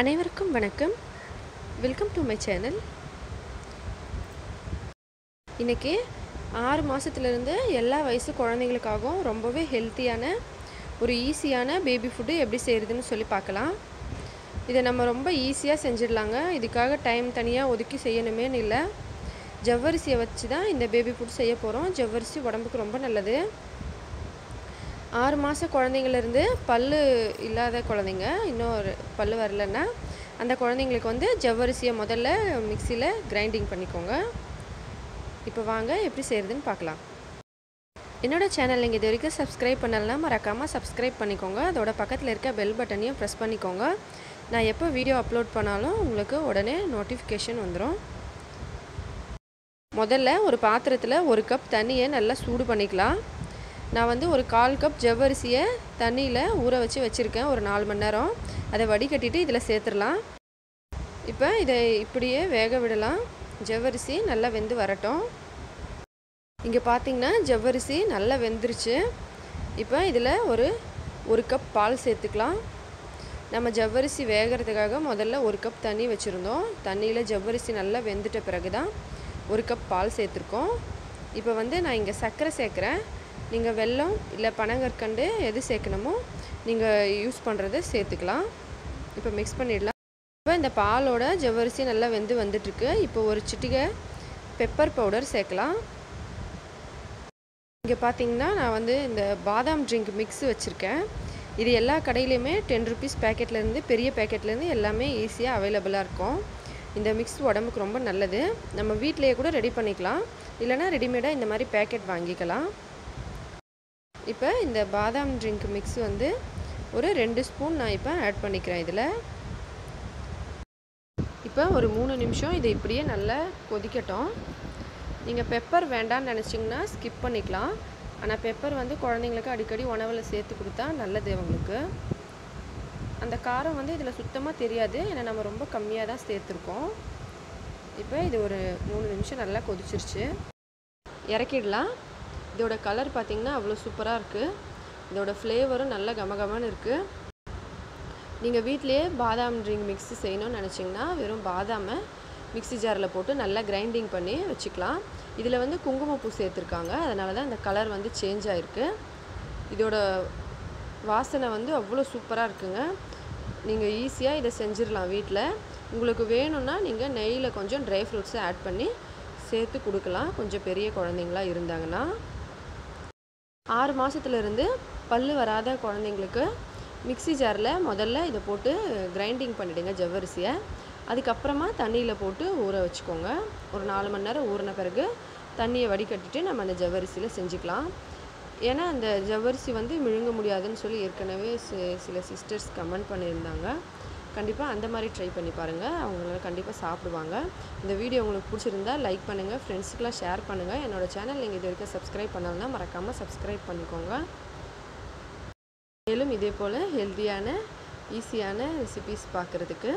அனைவருக்கும் வணக்கம். Welcome to my channel இன்றைக்கி ஆறு மாதத்துலேருந்து எல்லா வயசு குழந்தைங்களுக்காகவும் ரொம்பவே ஹெல்த்தியான ஒரு ஈஸியான பேபி ஃபுட்டு எப்படி செய்கிறதுன்னு சொல்லி பார்க்கலாம். இதை நம்ம ரொம்ப ஈஸியாக செஞ்சிடலாங்க. இதுக்காக டைம் தனியாக ஒதுக்கி செய்யணுமேன்னு இல்லை. ஜவ்வரிசியை வச்சு தான் இந்த பேபி ஃபுட் செய்ய போகிறோம் ஜவ்வரிசி உடம்புக்கு ரொம்ப நல்லது. ஆறு மாத குழந்தைங்கள்லேருந்து பல் இல்லாத குழந்தைங்க. இன்னும் ஒரு பல் வரலன்னா அந்த குழந்தைங்களுக்கு வந்து ஜவ்வரிசியை முதல்ல மிக்சியில் கிரைண்டிங் பண்ணிக்கோங்க. இப்போ வாங்க எப்படி செய்கிறதுன்னு பார்க்கலாம். என்னோட சேனல் நீங்கள் இது வரைக்கும் சப்ஸ்கிரைப் பண்ணலைன்னா மறக்காமல் சப்ஸ்கிரைப் பண்ணிக்கோங்க. அதோட பக்கத்தில் இருக்க பெல் பட்டனையும் ப்ரெஸ் பண்ணிக்கோங்க. நான் எப்போ வீடியோ அப்லோட் பண்ணாலும் உங்களுக்கு உடனே நோட்டிஃபிகேஷன் வந்துடும் முதல்ல ஒரு பாத்திரத்தில் ஒரு கப் தண்ணியை நல்லா சூடு பண்ணிக்கலாம். நான் வந்து ஒரு கால் கப் ஜவ்வரிசியை தண்ணியில் ஊற வச்சு வச்சுருக்கேன். ஒரு நாலு மணி நேரம். அதை வடிகட்டிட்டு இதில் சேர்த்துடலாம். இப்போ இதை இப்படியே வேக விடலாம். ஜவ்வரிசி நல்லா வெந்து வரட்டும். இங்கே பார்த்தீங்கன்னா ஜவ்வரிசி நல்லா வெந்துருச்சு. இப்போ இதில் ஒரு ஒரு கப் பால் சேர்த்துக்கலாம். நம்ம ஜவ்வரிசி வேகிறதுக்காக முதல்ல ஒரு கப் தண்ணி வச்சுருந்தோம். தண்ணியில் ஜவ்வரிசி நல்லா வெந்துட்ட பிறகு தான் ஒரு கப் பால் சேர்த்துருக்கோம். இப்போ வந்து நான் இங்கே சர்க்கரை சேர்க்குறேன். நீங்கள் வெல்லம் இல்லை பனங்கற்கண்டு எது சேர்க்கணுமோ நீங்கள் யூஸ் பண்ணுறத சேர்த்துக்கலாம். இப்போ மிக்ஸ் பண்ணிடலாம். இப்போ இந்த பாலோட ஜவ்வரிசி நல்லா வெந்து வந்துட்டுருக்கு. இப்போ ஒரு சிட்டிகை பெப்பர் பவுடர் சேர்க்கலாம். இங்கே பார்த்தீங்கன்னா நான் வந்து இந்த பாதாம் ட்ரிங்க் மிக்ஸ் வச்சுருக்கேன். இது எல்லா கடையிலையுமே டென் ருபீஸ் பேக்கெட்லேருந்து பெரிய பேக்கெட்லேருந்து எல்லாமே ஈஸியாக அவைலபிளாக இருக்கும். இந்த மிக்ஸ் உடம்புக்கு ரொம்ப நல்லது. நம்ம வீட்டிலையே கூட ரெடி பண்ணிக்கலாம். இல்லைனா ரெடிமேடாக இந்த மாதிரி பேக்கெட் வாங்கிக்கலாம். இப்போ இந்த பாதாம் ட்ரிங்க் மிக்ஸ் வந்து ஒரு ரெண்டு ஸ்பூன் நான் இப்போ ஆட் பண்ணிக்கிறேன் இதில். இப்போ ஒரு மூணு நிமிஷம் இதை இப்படியே நல்லா கொதிக்கட்டும். நீங்கள் பெப்பர் வேண்டான்னு நினச்சிங்கன்னா ஸ்கிப் பண்ணிக்கலாம். ஆனால் பெப்பர் வந்து குழந்தைங்களுக்கு அடிக்கடி உணவில் சேர்த்து கொடுத்தா நல்லது அவங்களுக்கு. அந்த காரம் வந்து இதில் சுத்தமாக தெரியாது. ஏன்னா நம்ம ரொம்ப கம்மியாக தான் சேர்த்துருக்கோம். இப்போ இது ஒரு மூணு நிமிஷம் நல்லா கொதிச்சிருச்சு. இறக்கிடலாம். இதோட கலர் பார்த்திங்கன்னா அவ்வளோ சூப்பராக இருக்குது இதோட ஃப்ளேவரும் நல்ல கமகமான்னு இருக்குது நீங்கள் வீட்டிலையே பாதாம் ட்ரிங்க் மிக்ஸி செய்யணும்னு நினச்சிங்கன்னா வெறும் பாதாமை மிக்ஸி ஜாரில் போட்டு நல்லா கிரைண்டிங் பண்ணி வச்சுக்கலாம். இதில் வந்து குங்குமப்பூ சேர்த்துருக்காங்க. அதனால தான் இந்த கலர் வந்து சேஞ்ச் ஆகிருக்கு இதோட வாசனை வந்து அவ்வளோ சூப்பராக இருக்குங்க. நீங்கள் ஈஸியாக இதை செஞ்சிடலாம் வீட்டில் உங்களுக்கு வேணும்னா நீங்கள் நெய்யில் கொஞ்சம் ட்ரை ஃப்ரூட்ஸை ஆட் பண்ணி சேர்த்து கொடுக்கலாம். கொஞ்சம் பெரிய குழந்தைங்களா இருந்தாங்கன்னா. ஆறு மாதத்துலேருந்து பல் வராத குழந்தைங்களுக்கு மிக்ஸி ஜாரில் முதல்ல இதை போட்டு கிரைண்டிங் பண்ணிவிடுங்க ஜவ்வரிசியை. அதுக்கப்புறமா தண்ணியில் போட்டு ஊற வச்சுக்கோங்க. ஒரு நாலு மணி நேரம் ஊறின பிறகு தண்ணியை வடிகட்டிட்டு நம்ம அந்த ஜவ்வரிசியில் செஞ்சுக்கலாம். ஏன்னா அந்த ஜவ்வரிசி வந்து விழுங்க முடியாதுன்னு சொல்லி ஏற்கனவே சில சிஸ்டர்ஸ் கமெண்ட் பண்ணியிருந்தாங்க. கண்டிப்பாக அந்த மாதிரி ட்ரை பண்ணி பாருங்கள் அவங்களால கண்டிப்பாக சாப்பிடுவாங்க. இந்த வீடியோ உங்களுக்கு பிடிச்சிருந்தா லைக் பண்ணுங்கள் ஃப்ரெண்ட்ஸுக்கெலாம் ஷேர் பண்ணுங்கள் என்னோடய சேனல் நீங்கள் இது வரைக்கும் சப்ஸ்கிரைப் பண்ணலன்னா மறக்காமல் சப்ஸ்கிரைப் பண்ணிக்கோங்க. மேலும் இதே போல் ஹெல்த்தியான ஈஸியான ரெசிபீஸ் பார்க்குறதுக்கு